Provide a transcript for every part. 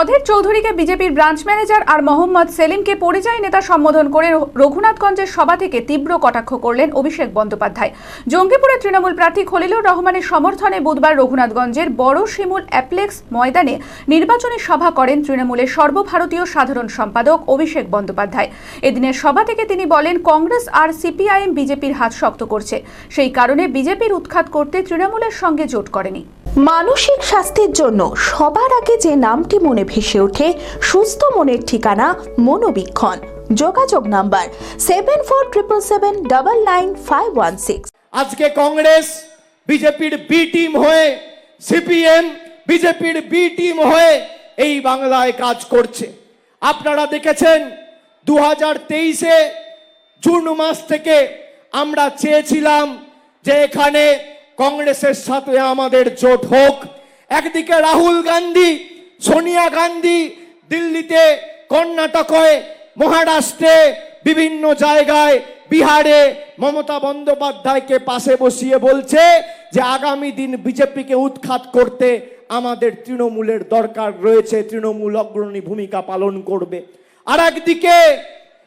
অধীর চৌধুরীকে বিজেপির branch manager আর মোহাম্মদ সেলিমকে পরিযায়ী নেতা সম্বোধন করে রঘুনাথগঞ্জের সভা থেকে তীব্র কটাক্ষ করলেন অভিষেক বন্দ্যোপাধ্যায়। জঙ্গিপুরের তৃণমূল প্রার্থী খলিলুর রহমানের সমর্থনে বুধবার রঘুনাথগঞ্জের বড় শিমুল অ্যাপ্লেক্স ময়দানে নির্বাচনী সভা করেন তৃণমূলের সর্বভারতীয় সাধারণ সম্পাদক অভিষেক বন্দ্যোপাধ্যায়। এদিনের সভা থেকে তিনি বলেন, কংগ্রেস আর সিপিআইএম বিজেপির হাত শক্ত করছে। সেই কারণে বিজেপির উৎখাত করতে তৃণমূলের সঙ্গে জোট করেনি। মানসিক স্বাস্থ্যের জন্য সবার আগে যে নামটি মনে ভেসে ওঠে, সুস্থ মনের ঠিকানা মনোবীক্ষণ। যোগাযোগ number seven four triple seven double nine five one six আজকে কংগ্রেস বিজেপির বি টিম হয়ে, সিপিএম বিজেপির বি টিম হয়ে এই বাংলায় কাজ করছে। আপনারা দেখেছেন দু হাজার তেইশে জুন মাস থেকে আমরা চেয়েছিলাম যে এখানে কংগ্রেসের সাথে আমাদের জোট হোক। একদিকে রাহুল গান্ধী, সোনিয়া গান্ধী, দিল্লিতে কর্ণাটকে মহারাষ্ট্রে, বিভিন্ন জায়গায়, বিহারে মমতা বন্দ্যোপাধ্যায়কে পাশে বসিয়ে বলছে যে আগামী দিন বিজেপিকে উৎখাত করতে আমাদের তৃণমূলের দরকার রয়েছে, তৃণমূল অগ্রণী ভূমিকা পালন করবে। আর একদিকে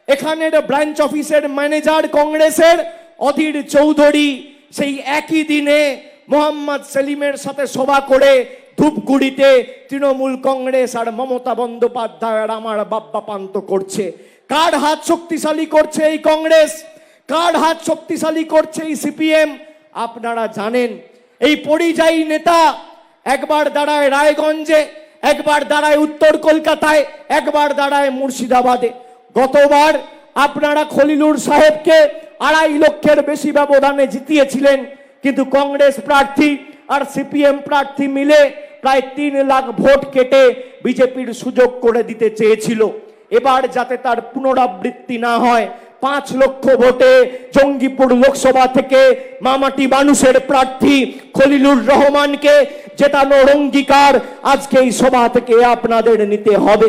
এখানের ব্রাঞ্চ অফিসের ম্যানেজার কংগ্রেসের অধীর চৌধুরী সেই একই দিনে মোহাম্মদ সেলিমের সাথে সভা করে ধূপগুড়িতে তৃণমূল কংগ্রেস আর মমতা বন্দ্যোপাধ্যায় আমার বাব্বা পান্ত করছে। কার হাত শক্তিশালী করছে এই কংগ্রেস? কার হাত শক্তিশালী করছে এই সিপিএম? আপনারা জানেন। এই পরিযায়ী নেতা একবার দাঁড়ায় রায়গঞ্জে, একবার দাঁড়ায় উত্তর কলকাতায়, একবার দাঁড়ায় মুর্শিদাবাদে। গতবার আপনারা খলিলুর সাহেবকে আড়াই লক্ষের বেশি ব্যবধানে জিতিয়েছিলেন। কিন্তু কংগ্রেস প্রার্থী আর সিপিএম প্রার্থী মিলে প্রায় তিন লাখ ভোট কেটে বিজেপির সুযোগ করে দিতে চেয়েছিল। এবার যাতে তার পুনরাবৃত্তি না হয়, পাঁচ লক্ষ ভোটে জঙ্গিপুর লোকসভা থেকে মামাটি মানুষের প্রার্থী খলিলুর রহমানকে জেতানোর অঙ্গীকার আজকে এই সভা থেকে আপনাদের নিতে হবে।